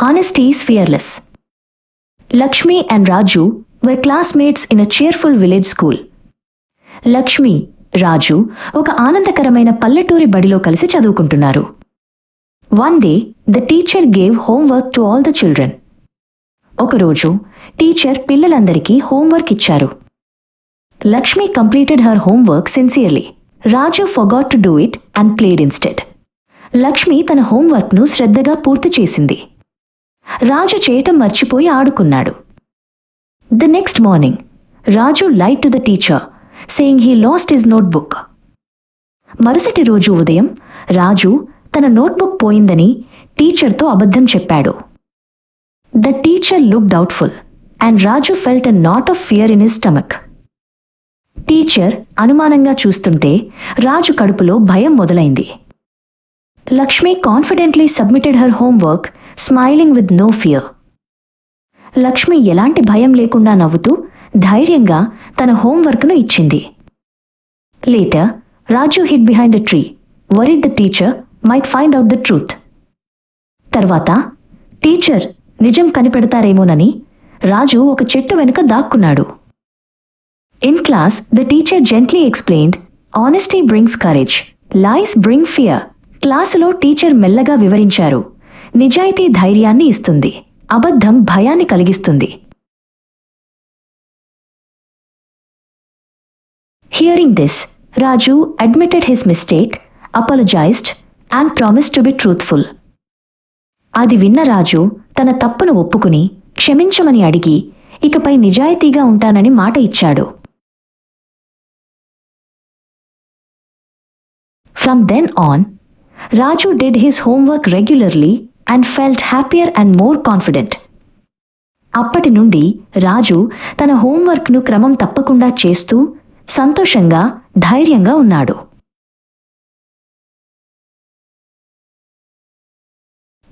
Honesty is fearless. Lakshmi and Raju were classmates in a cheerful village school. Lakshmi Raju ఒక ఆనందకరమైన పల్లెటూరి బడిలో కలిసి చదువుకుంటున్నారు. One day the teacher gave homework to all the children ఒకరోజు teacher పిల్లలందరికీ హోంవర్క్ ఇచ్చారు. Lakshmi completed her homework sincerely Raju forgot to do it and played instead Lakshmi తన హోంవర్క్ను శ్రద్ధగా పూర్తి చేసింది. రాజు చేయటం మర్చిపోయి ఆడుకున్నాడు. The next morning Raju lied to the teacher saying he lost his notebook మరుసటి రోజు ఉదయం రాజు తన నోట్బుక్ పోయిందని టీచర్తో అబద్ధం చెప్పాడు. The teacher look doubtful and Raju felt a knot of fear in his stomach teacher అనుమానంగా చూస్తుంటే రాజు కడుపులో భయం మొదలైంది. Lakshmi confidently submitted her homework smiling with no fear Lakshmi ఎలాంటి భయం లేకుండా నవ్వుతూ ధైర్యంగా తన హోంవర్క్ను ఇచ్చింది. Later Raju hid behind the tree worried the teacher might find out the truth తర్వాత టీచర్ నిజం కనిపెడతారేమోనని రాజు ఒక చెట్టు వెనుక దాక్కున్నాడు. In class the teacher gently explained honesty brings courage lies bring fear క్లాసులో టీచర్ మెల్లగా వివరించారు. నిజాయితీ ధైర్యాన్ని ఇస్తుంది. అబద్ధం భయాన్ని కలిగిస్తుంది. Hearing this Raju admitted his mistake apologised and promise to be truthful అది విన్న రాజు తన తప్పును ఒప్పుకుని క్షమించమని అడిగి ఇకపై నిజాయితీగా ఉంటానని మాట ఇచ్చాడు. From then on Raju did his homework regularly and felt happier and more confident అప్పటి నుండి రాజు తన హోంవర్క్ను క్రమం తప్పకుండా చేస్తూ సంతోషంగా ధైర్యంగా ఉన్నాడు.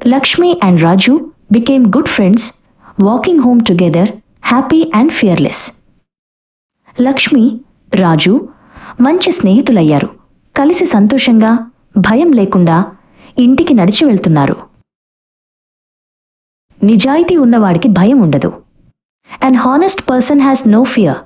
Lakshmi and Raju became good friends walking home together happy and fearless Lakshmi Raju మంచి స్నేహితులయ్యారు. కలిసి సంతోషంగా భయం లేకుండా ఇంటికి నడిచి వెళ్తున్నారు. నిజాయితీ ఉన్నవాడికి భయం ఉండదు. And honest person has no fear